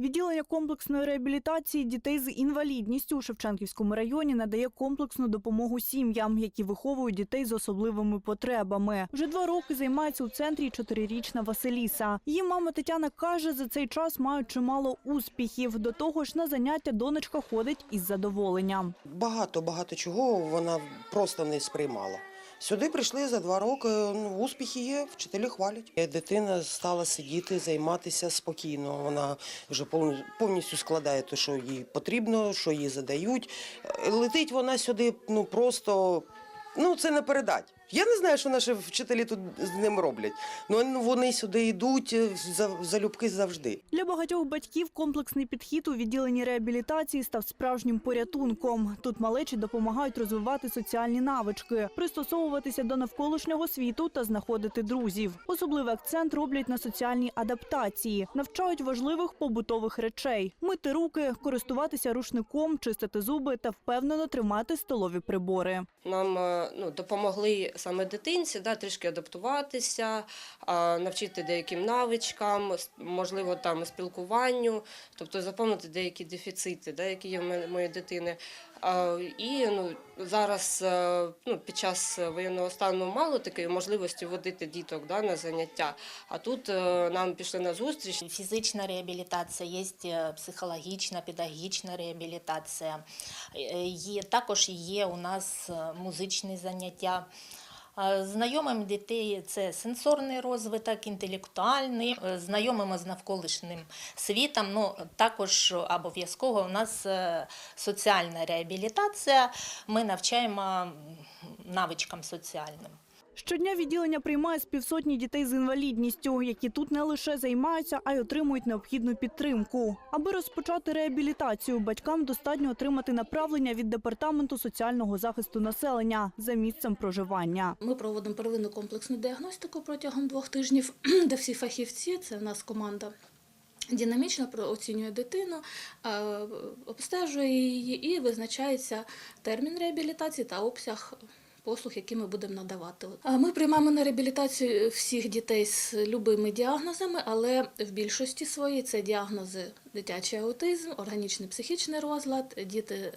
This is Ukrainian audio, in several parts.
Відділення комплексної реабілітації дітей з інвалідністю у Шевченківському районі надає комплексну допомогу сім'ям, які виховують дітей з особливими потребами. Вже два роки займається у центрі чотирирічна Василіса. Її мама Тетяна каже, за цей час мають чимало успіхів. До того ж, на заняття донечка ходить із задоволенням. Багато багато чого вона просто не сприймала. Сюди прийшли за два роки. Ну, успіхи є, вчителі хвалять. Дитина стала сидіти, займатися спокійно. Вона вже повністю складає те, що їй потрібно, що їй задають. Е, Летить вона сюди, ну просто ну це не передать. Я не знаю, що наші вчителі тут з ним роблять. Ну вони сюди йдуть е, за залюбки завжди. Для багатьох батьків комплексний підхід у відділенні реабілітації став справжнім порятунком. Тут малечі допомагають розвивати соціальні навички, пристосовуватися до навколишнього світу та знаходити друзів. Особливий акцент роблять на соціальній адаптації, навчають важливих побутових речей: мити руки, користуватися рушником, чистити зуби та впевнено тримати столові прибори. Нам е, ну, допомогли саме дитинці да, трішки адаптуватися, навчити деяким навичкам, можливо, там спілкуванню, тобто заповнити деякі дефіцити, да, які є в моєї дитини. І ну, зараз е, ну, під час воєнного стану мало такої можливості водити діток да, на заняття. А тут е, нам пішли на зустріч. Фізична реабілітація, є е, психологічна, педагогічна реабілітація. Є, також є у нас музичні заняття. Знайомим дітей це сенсорний розвиток, інтелектуальний, е, знайомимо з навколишнім світом. Ну, також обов'язково у нас е, соціальна реабілітація. Ми навчаємо навичкам соціальним. Щодня відділення приймає з півсотні дітей з інвалідністю, які тут не лише займаються, а й отримують необхідну підтримку. Аби розпочати реабілітацію, батькам достатньо отримати направлення від департаменту соціального захисту населення за місцем проживання. Ми проводимо первинну комплексну діагностику протягом двох тижнів, де всі фахівці, це в нас команда. Динамічно оцінює дитину, обстежує її і визначається термін реабілітації та обсяг послуг, які ми будемо надавати. Ми приймаємо на реабілітацію всіх дітей з любими діагнозами, але в більшості своїй це діагнози дитячий аутизм, органічний психічний розлад, діти е,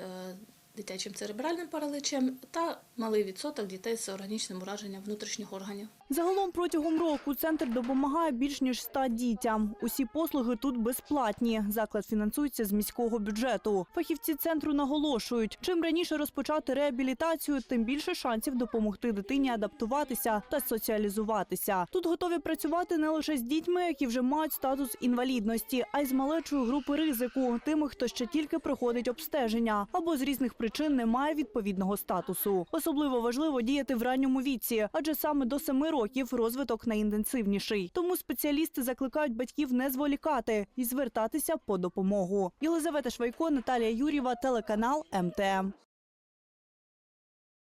дитячим церебральним параличем та малий відсоток дітей з органічним ураженням внутрішніх органів. Загалом протягом року центр допомагає більш ніж 100 дітям. Усі послуги тут безплатні. Заклад фінансується з міського бюджету. Фахівці центру наголошують, чим раніше розпочати реабілітацію, тим більше шансів допомогти дитині адаптуватися та соціалізуватися. Тут готові працювати не лише з дітьми, які вже мають статус інвалідності, а й з малечою групи ризику, тими, хто ще тільки проходить обстеження або з різних причин не має відповідного статусу. Особливо важливо діяти в ранньому віці, адже саме до семи років розвиток найінтенсивніший. Тому спеціалісти закликають батьків не зволікати і звертатися по допомогу. Єлизавета Швайко, Наталія Юрєва, телеканал МТМ.